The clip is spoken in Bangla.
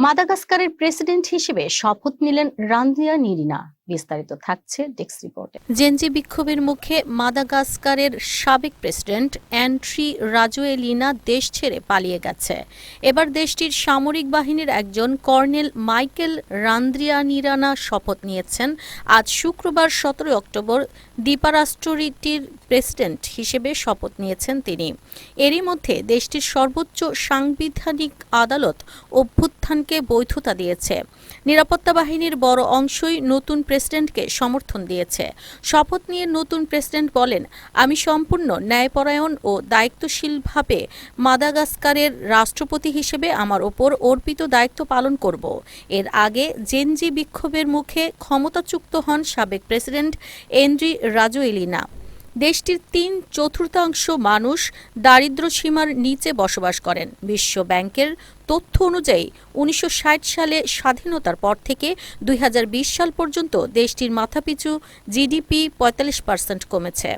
মাদাগাস্কারের প্রেসিডেন্ট হিসেবে শপথ নিলেন রান্দিয়া নিরিনা। বিস্তারিত থাকছে ডেস্ক রিপোর্টে। জেনজি বিক্ষোভের মুখে মাদাগাস্কারের সাবেক প্রেসিডেন্ট অ্যান্ট্রি রাজোয়েলিনা দেশ ছেড়ে পালিয়ে গেছে। এবার দেশটির সামরিক বাহিনীর একজন কর্নেল মাইকেল রান্দ্রিয়ানিরানা শপথ নিয়েছেন। আজ শুক্রবার সতেরো অক্টোবর দ্বীপারাষ্ট্রটির প্রেসিডেন্ট হিসেবে শপথ নিয়েছেন তিনি। এরই মধ্যে দেশটির সর্বোচ্চ সাংবিধানিক আদালত অভ্যুত্থানকে বৈধতা দিয়েছে। নিরাপত্তা বাহিনীর বড় অংশই নতুন প্রেসিডেন্টকে সমর্থন দিয়েছে। শপথ নিয়ে নতুন প্রেসিডেন্ট বলেন, আমি সম্পূর্ণ ন্যায়পরায়ণ ও দায়িত্বশীলভাবে মাদাগাস্কারের রাষ্ট্রপতি হিসেবে আমার ওপর অর্পিত দায়িত্ব পালন করব। এর আগে জেনজি বিক্ষোভের মুখে ক্ষমতাচ্যুক্ত হন সাবেক প্রেসিডেন্ট এন্ড্রি রাজোয়েলিনা। দেশটির তিন চতুর্থাংশ মানুষ দারিদ্র্যসীমার নিচে বসবাস করেন। বিশ্ব ব্যাংকের তথ্য অনুযায়ী, উনিশশো ষাট সালে স্বাধীনতার পর থেকে দুই হাজার বিশ সাল পর্যন্ত দেশটির মাথাপিছু জিডিপি পঁয়তাল্লিশ পার্সেন্ট কমেছে।